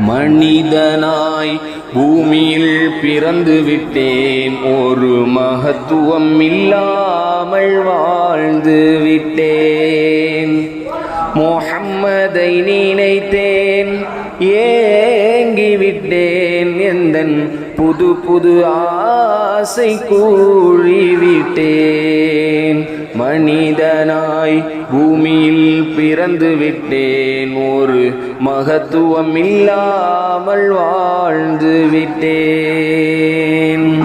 மனிதனாய் பூமியில் பிறந்து விட்டேன். ஒரு மகத்துவம் இல்லாமல் வாழ்ந்து விட்டேன். முஹம்மதை நினைத்தேன் ஏங்கிவிட்டேன் எந்தன் புது புது ஆசை கூழிவிட்டேன் மனிதனாய் பூமியில் பிறந்து விட்டேன். ஒரு மகத்துவம் இல்லாமல் வாழ்ந்து விட்டேன்.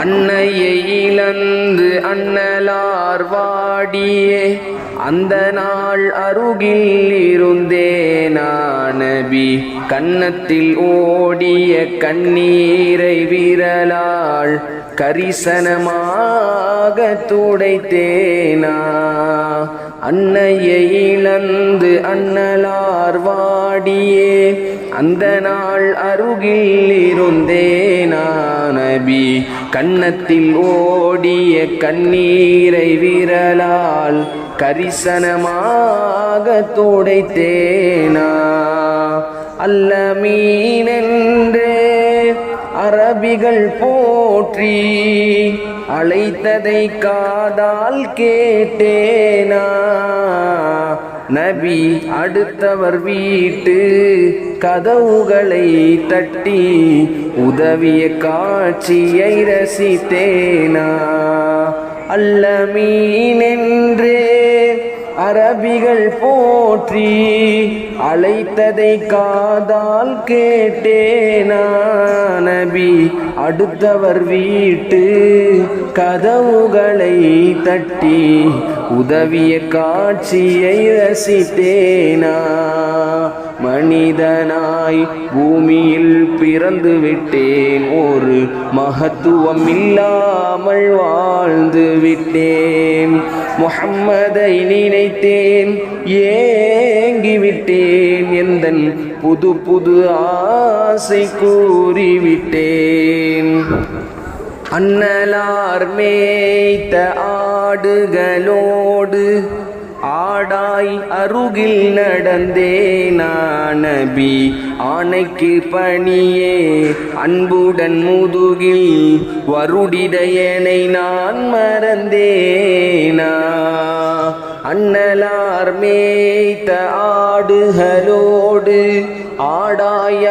அன்னையை இழந்து அன்னலார் வாடியே அந்த நாள் அருகில் இருந்தே நானபி. கன்னத்தில் ஓடிய கண்ணீரை விரலால் கரிசனமாக துடைத்தேனா? அன்னையை இழந்து அன்னலார் வாடியே அந்த நாள் அருகில் இருந்தேனா நபி? கன்னத்தில் ஓடிய கண்ணீரை விரலால் கரிசனமாக துடைத்தேனா? அல்ல மீனென்றே அரபிகள் போற்றி அழைத்ததை காதால் கேட்டேனா? நபி அடுத்தவர் வீட்டு கதவுகளை தட்டி உதவிய காட்சியை ரசித்தேனா? அல்ல மீனென்றே அரபிகள் போற்றி அழைத்ததை காதால் கேட்டேனா நபி. அடுத்தவர் வீட்டு கதவுகளை தட்டி உதவிய காட்சியை ரசித்தேனா. மனிதனாய் பூமியில் பிறந்து விட்டேன். ஒரு மகத்துவம் இல்லாமல் வாழ்ந்து விட்டேன். முகம்மதை நினைத்தேன் ஏங்கிவிட்டேன் எந்தன் புது புது ஆசை கூறிவிட்டேன். அன்னலார் மேய்த்த ஆடுகளோடு ஆடாய் அருகில் நடந்தே நபி ஆணைக்கு பணியே அன்புடன் முதுகில் வருடிடையனை நான் மறந்தேனா. அண்ணலார் மேய்த்த ஆடுகளோடு ஆடாய்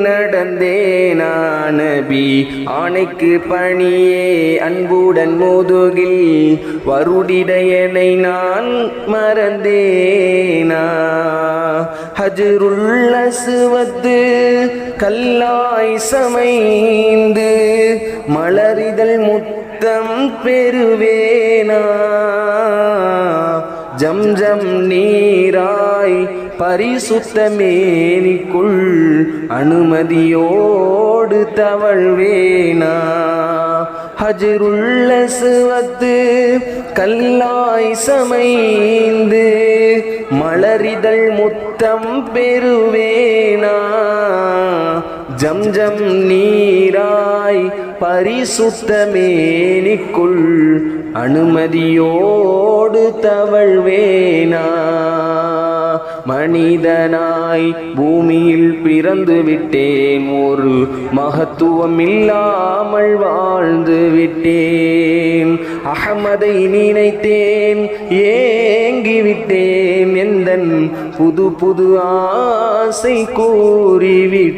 நடந்தே நானபி ஆணைக்கு பணியே அன்புடன் முதுகில் வருடிடையனை நான் மறந்தேனா. ஹஜருள்ள சுவத்து கல்லாய் சமைந்து மலரிதழ் முத்தம் பெறுவேனா. ஜம் ஜம் நீரா பரிசுத்த மேனிக்குள் அனுமதியோடு தவழ்வேனா? ஹஜருள்ள சுவத்து கல்லாய் சமைந்து மலரிதழ் முத்தம் பெறுவேனா? ஜம்ஜம் நீராய் பரிசுத்தமேனிக்குள் அனுமதியோடு தவழ்வேனா? மனிதனாய் பூமியில் பிறந்து விட்டேன். ஒரு மகத்துவம் இல்லாமல் வாழ்ந்து விட்டேன். அகமதை நினைத்தேன் ஏங்கி விட்டேன். எந்தன் புது புது ஆசை கூறிவிட்டேன்.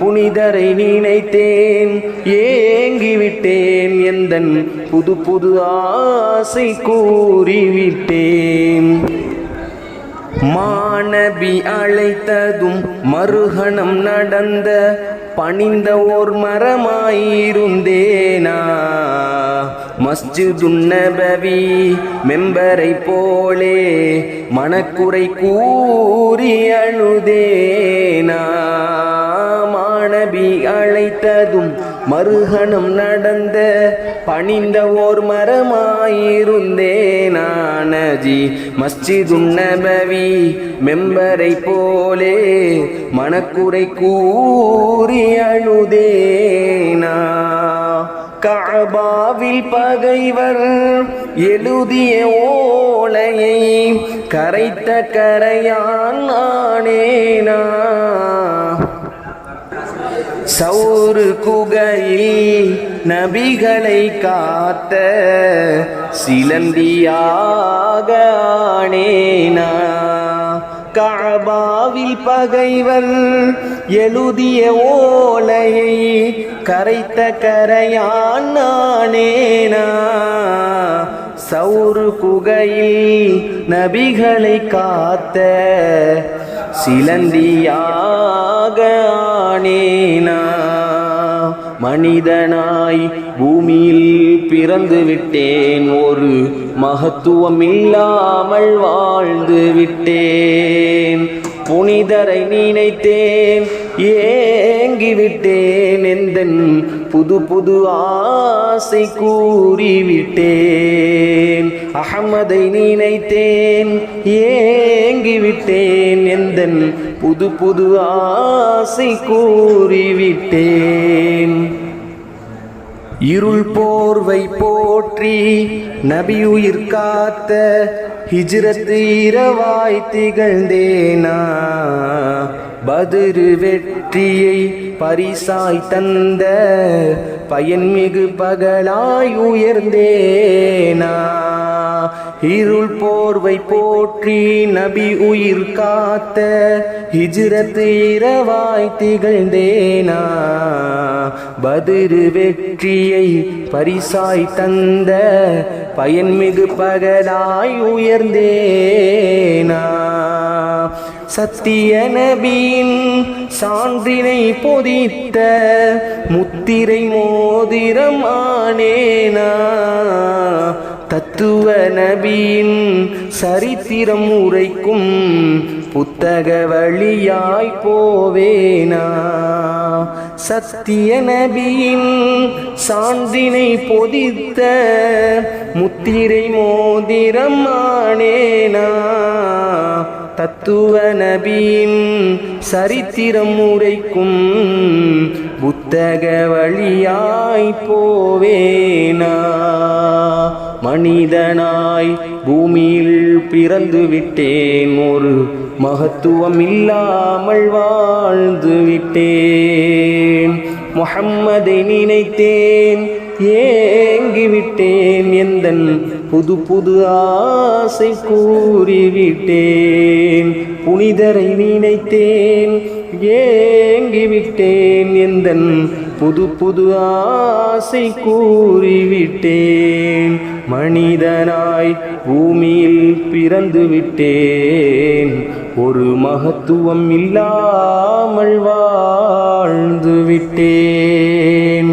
புனிதரை நினைத்தேன் ஏங்கிவிட்டேன் எந்தன் புது புது ஆசை கூறிவிட்டேன். மாணவி அழைத்ததும் மறுகணம் நடந்த பணிந்த ஓர் மரமாயிருந்தேனா? மஸ்ஜிதுன் நபவி மெம்பரை போலே மனக்குறை கூறி அழுதேனா? நபி அழைத்ததும் மறுகணம் நடந்த பணிந்த ஓர் மரமாயிருந்தேனானஜி மஸ்ஜிதும் நபவி மெம்பரை போலே மனக்குறை கூறி அழுதேனா. கஅபாவில் பகைவர் எழுதிய ஓலையை கரைத்த கரையான் சௌரு குகையில் நபிகளை காத்த சிலந்தியாக ஆனேனா. கஅபாவில் பகைவர் எழுதிய ஓலையை கரைத்த கரையான் நானேனா. சௌரு குகையில் நபிகளை காத்த சிலந்தியாக ஆனேனா. மனிதனாய் பூமியில் பிறந்து விட்டேன். ஒரு மகத்துவம் இல்லாமல் வாழ்ந்து விட்டேன். புனிதரை நினைத்தேன். ஏங்கிவிட்டேன் எந்தன் புது புது ஆசை கூறிவிட்டேன். அகமதை நினைத்தேன் ஏங்கி விட்டேன் எந்தன் புது புது ஆசை கூறிவிட்டேன். இருள் போர்வை போற்றி நபியுயிர் காத்த ஹிஜ்ரத் இரவாய் திகழ்ந்தேனா. பதிரு வெற்றியை பரிசாய் தந்த பயன்மிகு பகலாய் உயர்ந்தேனா. இருள் போர்வை போற்றி நபி உயிர் காத்த ஹிஜ்ரத் இரவாய் திகழ்ந்தேனா. பதிரு வெற்றியை பரிசாய் தந்த பயன்மிகு பகலாய் உயர்ந்தேனா. சத்திய நபியின் சான்றினை பொதித்த முத்திரை மோதிரம் ஆனேனா? தத்துவ நபியின் சரித்திரம் உரைக்கும் புத்தக வழியாய் போவேனா? சத்திய நபியின் சான்றினை பொதித்த முத்திரை மோதிரம் ஆனேனா? தத்துவ நபியின் சரித்திரம் உரைக்கும் புத்தக வழியாய் போவேனா. மனிதனாய் பூமியில் பிறந்து விட்டேன். ஒரு மகத்துவம் இல்லாமல் வாழ்ந்து விட்டேன். முகம்மதை நினைத்தேன். ஏங்கிவிட்டேன் எந்தன் புது புது ஆசை கூறிவிட்டேன். புனிதரை நினைத்தேன் ஏங்கிவிட்டேன் எந்தன் புது புது ஆசை கூறிவிட்டேன். மனிதனாய் பூமியில் பிறந்து விட்டேன். ஒரு மகத்துவம் இல்லாமல் வாழ்ந்து விட்டேன்.